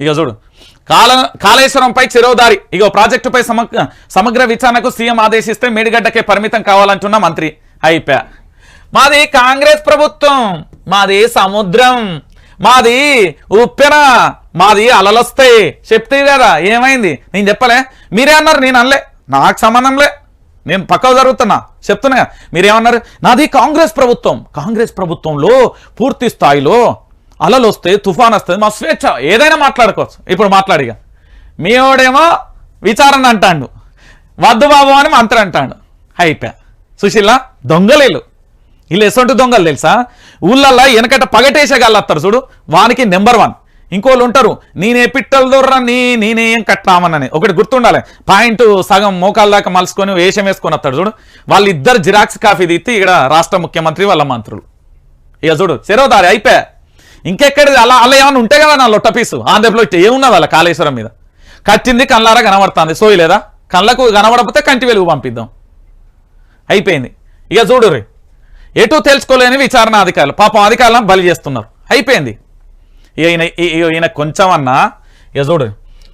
ఇక చూడు. కాల కాళేశ్వరంపై చెరోదారి. ఇగో ప్రాజెక్టుపై సమగ్ర సమగ్ర విచారణకు సీఎం ఆదేశిస్తే మేడిగడ్డకే పరిమితం కావాలంటున్న మంత్రి. అయిపోయా మాది కాంగ్రెస్ ప్రభుత్వం. మాది సముద్రం. మాది ఉప్పెన. మాది అలలొస్తాయి చెప్తే కదా ఏమైంది? నేను చెప్పలే. మీరే అన్నారు నేను అనలే. నాకు సంబంధంలే నేను పక్కకు జరుగుతున్నా. చెప్తున్నా. మీరేమన్నారు? నాది కాంగ్రెస్ ప్రభుత్వం. కాంగ్రెస్ ప్రభుత్వంలో పూర్తి స్థాయిలో అలలు వస్తాయి తుఫాన్ వస్తుంది మా స్వేచ్ఛ. ఏదైనా మాట్లాడుకోవచ్చు. ఇప్పుడు మాట్లాడిగా మీ విచారణ అంటాడు. వద్దు బాబు అని మంత్రి అంటాడు. అయిపోయా సుశీల దొంగలేలు. వీళ్ళు ఎసొంటి దొంగలు తెలుసా? ఊళ్ళల్లో వెనకట పగటేసేగాళ్ళత్తారు చూడు. వానికి నెంబర్ వన్. ఇంకోళ్ళు ఉంటారు. నేనే పిట్టలు దొర్రని నీ కట్టామనని ఒకటి గుర్తుండాలి. పాయింట్ సగం మోకాళ్ళ దాకా మలుసుకొని వేషం వేసుకొని వస్తాడు చూడు. వాళ్ళిద్దరు జిరాక్స్ కాఫీ తీసి ఇక్కడ రాష్ట్ర ముఖ్యమంత్రి వాళ్ళ మంత్రులు. ఇక చూడు. చెరవదారి అయిపోయా ఇంకెక్కడ అలా అలా ఏమైనా ఉంటే కదా నా లొట్ట పీసు. ఆంధ్రప్రదేశ్ ఇట్లా ఏమున్నది అలా కాళేశ్వరం మీద? కట్టింది కళ్ళారా కనబడుతుంది. సోయి లేదా? కళ్ళకు కనబడకపోతే కంటి వెలుగు పంపిద్దాం. అయిపోయింది. ఇక చూడురే ఎటు తెలుసుకోలేని విచారణ అధికారులు. పాపం అధికారులను బలి చేస్తున్నారు. అయిపోయింది. ఈయన ఈయన కొంచెం అన్నా ఇక చూడు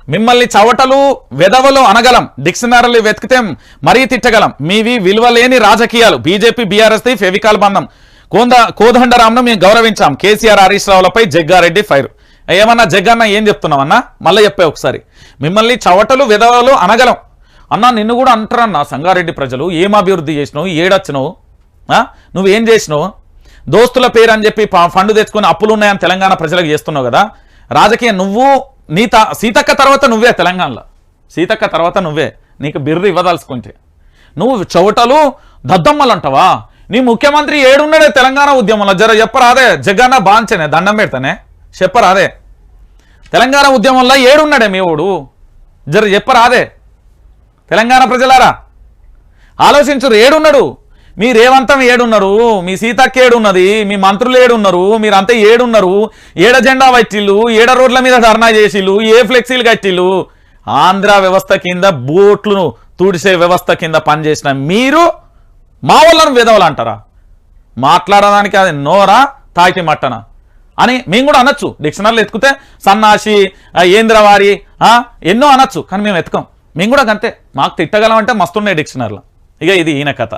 మిమ్మల్ని చవటలు వెదవలు అనగలం. డిక్షనరీలు వెతికితే మరీ తిట్టగలం. మీవి విలువలేని రాజకీయాలు. బీజేపీ బీఆర్ఎస్ది ఫెవికాల్ బంధం. కోంద కోదండరామ్ను మేము గౌరవించాం. కేసీఆర్ హరీష్ రావులపై జగ్గారెడ్డి ఫైర్. ఏమన్నా జగ్గన్న ఏం చెప్తున్నావన్నా మళ్ళీ చెప్పే ఒకసారి. మిమ్మల్ని చవటలు విధవలు అనగలం. అన్నా నిన్ను కూడా అంటారన్నా సంగారెడ్డి ప్రజలు. ఏం అభివృద్ధి చేసినావు? ఏడొచ్చినావు? నువ్వేం చేసినావు? దోస్తుల పేరు అని చెప్పి ప- ఫండ్ తెచ్చుకొని అప్పులు ఉన్నాయని తెలంగాణ ప్రజలకు చేస్తున్నావు కదా? రాజకీయ నువ్వు నీ సీతక్క తర్వాత నువ్వే తెలంగాణలో. సీతక్క తర్వాత నువ్వే. నీకు బిర్రు ఇవ్వదలుచుకుంటే. నువ్వు చౌటలు దద్దమ్మలు అంటావా నీ ముఖ్యమంత్రి ఏడున్నాడే తెలంగాణ ఉద్యమంలో? జర చెప్పరాదే. జగన్న బాంచనే దండం పెడతానే. చెప్పరాదే. తెలంగాణ ఉద్యమంలో ఏడున్నాడే మీ ఓడు? జర చెప్పరాదే. తెలంగాణ ప్రజలారా ఆలోచించరు ఏడున్నాడు. మీ రేవంతం ఏడున్నారు మీ సీతక్క ఏడున్నది మీ మంత్రులు ఏడున్నారు మీరంతా ఏడున్నారు. ఏడ జెండా వచ్చిళ్ళు ఏడ రోడ్ల మీద ధర్నా చేసిళ్ళు ఏ ఫ్లెక్సీలు కట్టిల్లు? ఆంధ్ర వ్యవస్థ కింద బోట్లను తుడిసే వ్యవస్థ కింద పనిచేసిన మీరు మా వాళ్ళను విధవలు అంటారా మాట్లాడడానికి అది నోరా తాకి మట్టన? అని మేము కూడా అనొచ్చు. డిక్షనరీలు ఎత్తుకుతే సన్నాసి ఏంద్రవారి ఎన్నో అనొచ్చు కానీ మేము ఎత్తుకోం. మేము కూడా అంతే మాకు తిట్టగలం అంటే మస్తున్నాయి డిక్షనరీలో. ఇక ఇది ఈయన కథ.